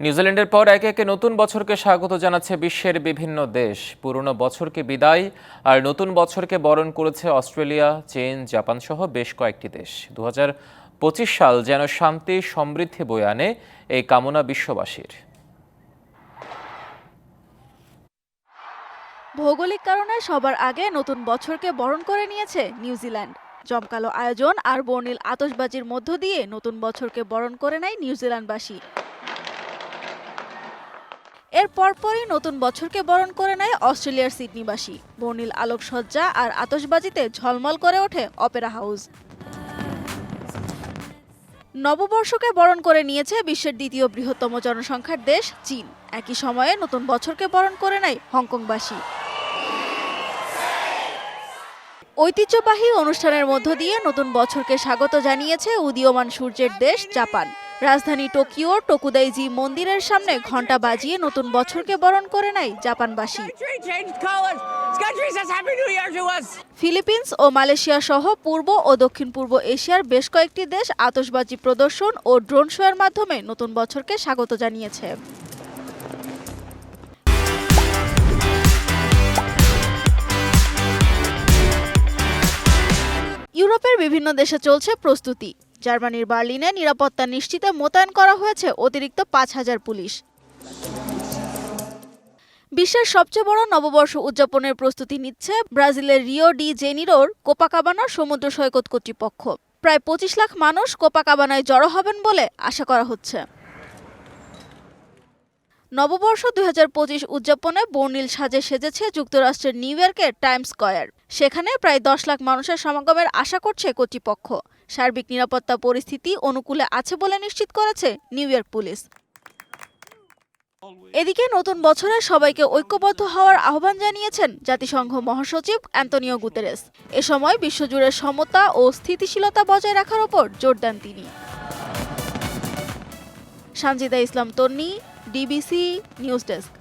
নিউজিল্যান্ডের পর একে একে নতুন বছরকে স্বাগত জানাচ্ছে বিশ্বের বিভিন্ন দেশ। পুরনো বছরকে বিদায় আর নতুন বছরকে বরণ করেছে অস্ট্রেলিয়া, চীন, জাপান সহ বেশ কয়েকটি দেশ। দু সাল যেন শান্তি, সমৃদ্ধি বয়ে আনে এই কামনা বিশ্ববাসীর। ভৌগোলিক কারণে সবার আগে নতুন বছরকে বরণ করে নিয়েছে নিউজিল্যান্ড। জমকালো আয়োজন আর বর্ণিল আতশবাজির মধ্য দিয়ে নতুন বছরকে বরণ করে নেয় নিউজিল্যান্ডবাসী। এর পরপরই নতুন বছরকে বরণ করে নেয় অস্ট্রেলিয়ার সিডনিবাসী। বর্ণিল আলোকসজ্জা আর আতশবাজিতে ঝলমল করে ওঠে অপেরা হাউস। নববর্ষকে বরণ করে নিয়েছে বিশ্বের দ্বিতীয় বৃহত্তম জনসংখ্যার দেশ, চীন। একই সময়ে নতুন বছরকে বরণ করে নেয় হংকংবাসী। ঐতিহ্যবাহী অনুষ্ঠানের মধ্য দিয়ে নতুন বছরকে স্বাগত জানিয়েছে উদীয়মান সূর্যের দেশ, জাপান। রাজধানী টোকিওর টোকুদাইজি মন্দিরের সামনে ঘণ্টা বাজিয়ে নতুন বছরকে বরণ করে নেয় জাপানবাসী. ফিলিপিন্স ও মালয়েশিয়া সহ পূর্ব ও দক্ষিণ পূর্ব এশিয়ার বেশ কয়েকটি দেশ আতশবাজি প্রদর্শন ও ড্রোন শোয়ের মাধ্যমে নতুন বছরকে স্বাগত জানিয়েছে ইউরোপের বিভিন্ন দেশে চলছে প্রস্তুতি জার্মানির বার্লিনে নিরাপত্তা নিশ্চিতে মোতায়েন করা হয়েছে অতিরিক্ত পাঁচ হাজার পুলিশ। বিশ্বের সবচেয়ে বড় নববর্ষ উদযাপনের প্রস্তুতি নিচ্ছে ব্রাজিলের রিও ডি জেনিরোর কোপাকাবানা সমুদ্র সৈকত কর্তৃপক্ষ। প্রায় পঁচিশ লাখ মানুষ কোপাকাবানায় জড়ো হবেন বলে আশা করা হচ্ছে। নববর্ষ দুই হাজার পঁচিশ উদযাপনে বর্ণিল সাজে সেজেছে যুক্তরাষ্ট্রের নিউ ইয়র্কের টাইম স্কয়ার। সেখানে প্রায় দশ লাখ মানুষের সমাগমের আশা করছে কর্তৃপক্ষ। সার্বিক নিরাপত্তা পরিস্থিতি অনুকূলে আছে বলে নিশ্চিত করেছে নিউ ইয়র্ক পুলিশ। এদিকে নতুন বছরে সবাইকে ঐক্যবদ্ধ হওয়ার আহ্বান জানিয়েছেন জাতিসংঘ মহাসচিব অ্যান্তনিও গুতেরেস। এ সময় বিশ্বজুড়ে সমতা ও স্থিতিশীলতা বজায় রাখার ওপর জোর দেন তিনি। Sanjida Islam, Tonni DBC news desk